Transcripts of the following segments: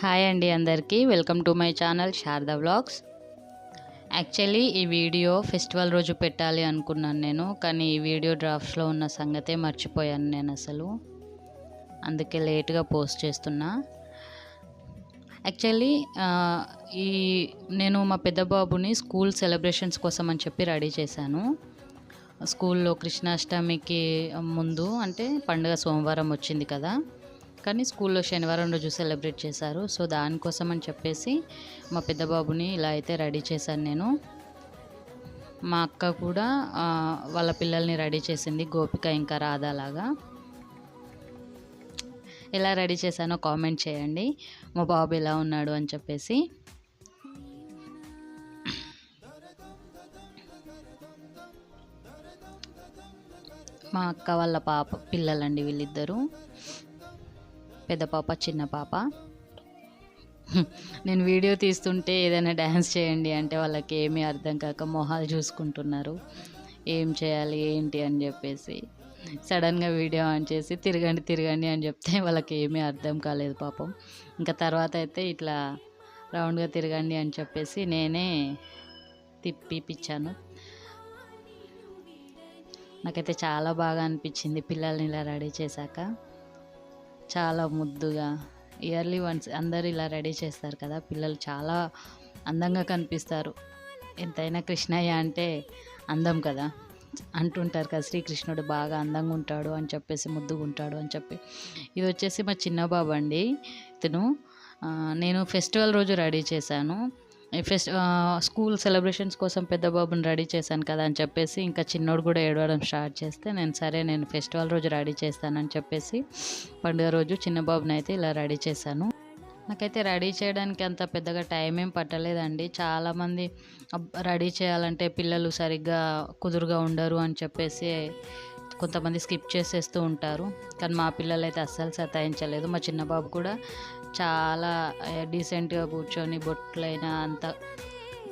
Hi అండి అందరికీ. Welcome to my channel Sharada vlogs. Actually ఈ వీడియో ఫెస్టివల్ రోజు పెట్టాలి అనుకున్నాను నేను కానీ ఈ వీడియో డ్రాఫ్ట్స్లో ఉన్న సంగతే మర్చిపోయాను నేను అసలు. అందుకే లేట్గా పోస్ట్ చేస్తున్నా. యాక్చువల్లీ ఈ నేను మా పెద్ద బాబుని స్కూల్ సెలబ్రేషన్స్ కోసం అని చెప్పి రెడీ చేశాను. స్కూల్లో కృష్ణాష్టమికి ముందు అంటే పండుగ సోమవారం వచ్చింది కదా. కానీ స్కూల్లో శనివారం రోజు సెలబ్రేట్ చేశారు. సో దానికోసం అని చెప్పేసి మా పెద్ద బాబుని ఇలా అయితే రెడీ చేశాను నేను. మా అక్క కూడా వాళ్ళ పిల్లల్ని రెడీ చేసింది గోపిక ఇంకా రాధాలాగా ఎలా రెడీ చేశానో కామెంట్ చేయండి. మా బాబు ఎలా ఉన్నాడు అని చెప్పేసి. మా అక్క వాళ్ళ పాప పిల్లలండి వీళ్ళిద్దరూ. పెద్ద పాప చిన్న పాప. నేను వీడియో తీస్తుంటే ఏదైనా డ్యాన్స్ చేయండి అంటే వాళ్ళకి ఏమీ అర్థం కాక మొహాలు చూసుకుంటున్నారు. ఏం చేయాలి ఏంటి అని చెప్పేసి. సడన్గా వీడియో ఆన్ చేసి తిరగండి తిరగండి అని చెప్తే వాళ్ళకి ఏమీ అర్థం కాలేదు పాపం. ఇంకా తర్వాత అయితే ఇట్లా రౌండ్గా తిరగండి అని చెప్పేసి నేనే తిప్పిపించాను నాకైతే చాలా బాగా అనిపించింది పిల్లల్ని ఇలా రెడీ చేశాక. చాలా ముద్దుగా ఇయర్లీ వన్స్ అందరు ఇలా రెడీ చేస్తారు కదా పిల్లలు చాలా అందంగా కనిపిస్తారు. ఎంతైనా కృష్ణయ్య అంటే అందం కదా అంటుంటారు కదా శ్రీకృష్ణుడు బాగా అందంగా ఉంటాడు అని చెప్పేసి ముద్దుగా ఉంటాడు అని చెప్పి. ఇది వచ్చేసి మా చిన్నబాబు అండి ఇతను. నేను ఫెస్టివల్ రోజు రెడీ చేశాను. ఫెస్ట్ స్కూల్ సెలబ్రేషన్స్ కోసం పెద్ద బాబుని రెడీ చేశాను కదా అని చెప్పేసి ఇంకా చిన్నోడు కూడా ఏడవడం స్టార్ట్ చేస్తే నేను సరే నేను ఫెస్టివల్ రోజు రెడీ చేస్తానని చెప్పేసి పండుగ రోజు చిన్న బాబుని అయితే ఇలా రెడీ చేశాను. నాకైతే రెడీ చేయడానికి అంత పెద్దగా టైం ఏం పట్టలేదండి. చాలామంది రెడీ చేయాలంటే పిల్లలు సరిగ్గా కుదురుగా ఉండరు అని చెప్పేసి కొంతమంది స్కిప్ చేసేస్తూ ఉంటారు. కానీ మా పిల్లలు అయితే అస్సలు సతాయించలేదు. మా చిన్న బాబు కూడా చాలా డీసెంట్గా కూర్చొని బొట్లైనా అంత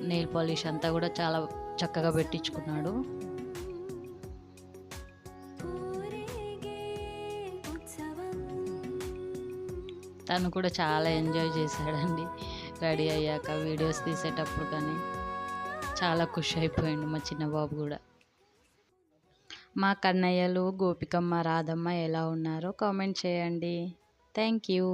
నెయిల్ పాలిష్ అంతా కూడా చాలా చక్కగా పెట్టించుకున్నాడు. తను కూడా చాలా ఎంజాయ్ చేశాడండి. రెడీ అయ్యాక వీడియోస్ తీసేటప్పుడు కానీ చాలా ఖుషి అయిపోయిండు మా చిన్న బాబు కూడా. మా కన్నయ్యలు గోపికమ్మ రాధమ్మ ఎలా ఉన్నారో కామెంట్ చేయండి. Thank you